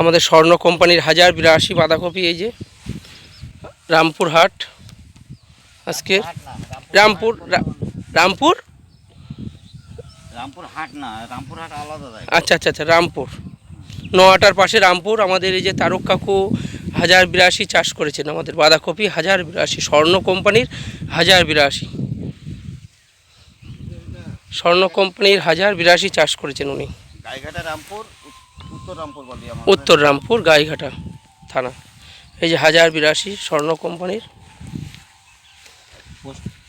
আমাদের স্বর্ণ কোম্পানির হাজার বিরাশি বাঁধাকপি এই যে রামপুর হাট আজকে রামপুর রামপুর? রামপুর হাট না রামপুর হাট আলাদা আচ্ছা আচ্ছা আচ্ছা রামপুর। নোয়াটার পাশে রামপুর আমাদের এই যে তারক কাকু হাজার বিরাশি চাষ করেছেন আমাদের বাঁধাকপি হাজার বিরাশি স্বর্ণ কোম্পানির হাজার বিরাশি। স্বর্ণ কোম্পানির হাজার বিরাশি চাষ করেছেন উনি। রামপুর উত্তর রামপুর গাইঘাটা থানা। এই যে হাজার বিরাশি স্বর্ণ কোম্পানির।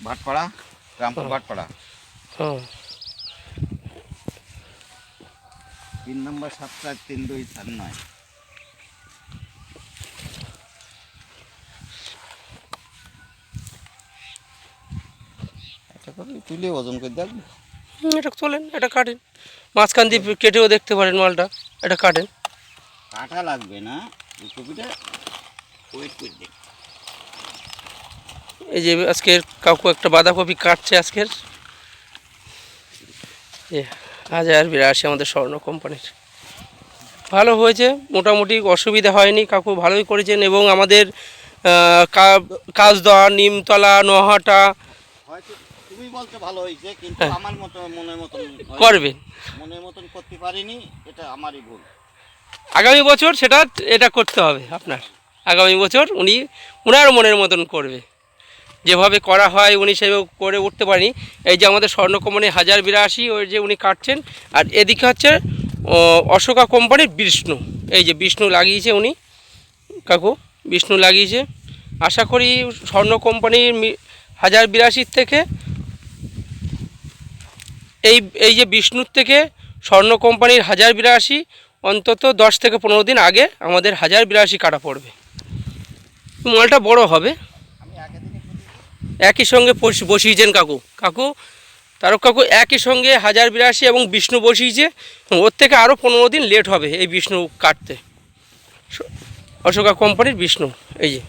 ভাটপাড়া রামপুর ভাটপাড়া। হ্যাঁ নম্বর সাত চার তিন দুই চার নয়। তুলে ওজন করে দেখব হুম, এটা তোলেন এটা কাটেন। মাঝখান দিয়ে কেটেও দেখতে পারেন মালটা এটা কাটেন। কাটা লাগবে না এই কপিটা ওয়েট করে দেখ। এই যে আজকের কাকু একটা বাঁধাকপি কাটছে আজকের। হাজার বিরাশি আমাদের স্বর্ণ কোম্পানির। ভালো হয়েছে মোটামুটি অসুবিধা হয়নি কাকু ভালোই করেছেন এবং আমাদের আহ, কা- কাজদহ নিমতলা নোহাটা বলতে ভালো হয়েছে কিন্তু হ্যাঁ। আমার মতো মনের মতন করবেন। মনের মতন করতে পারিনি এটা আমারই ভুল। আগামী বছর সেটা এটা করতে হবে আপনার। আগামী বছর উনি ওনার মনের মতন করবে। যেভাবে করা হয় উনি সেভাবে করে উঠতে পারেনি। এই যে আমাদের স্বর্ণ কোম্পানি হাজার বিরাশি ওই যে উনি কাটছেন। আর এদিকে হচ্ছে অশোকা কোম্পানির বিষ্ণু। এই যে বিষ্ণু লাগিয়েছে উনি। কাকু বিষ্ণু লাগিয়েছে। আশা করি স্বর্ণ কোম্পানির হাজার বিরাশির থেকে এই এই যে বিষ্ণুর থেকে স্বর্ণ কোম্পানির হাজার বিরাশি, অন্তত দশ থেকে পনেরো দিন আগে আমাদের হাজার বিরাশি কাটা পড়বে। মালটা বড় হবে। একই সঙ্গে বস- বসিয়েছেন কাকু। কাকু, তারক কাকু একই সঙ্গে হাজার বিরাশি এবং বিষ্ণু বসিয়েছে। ওর থেকে আরও পনেরো দিন লেট হবে এই বিষ্ণু কাটতে। অশোকা কোম্পানির বিষ্ণু, এই যে।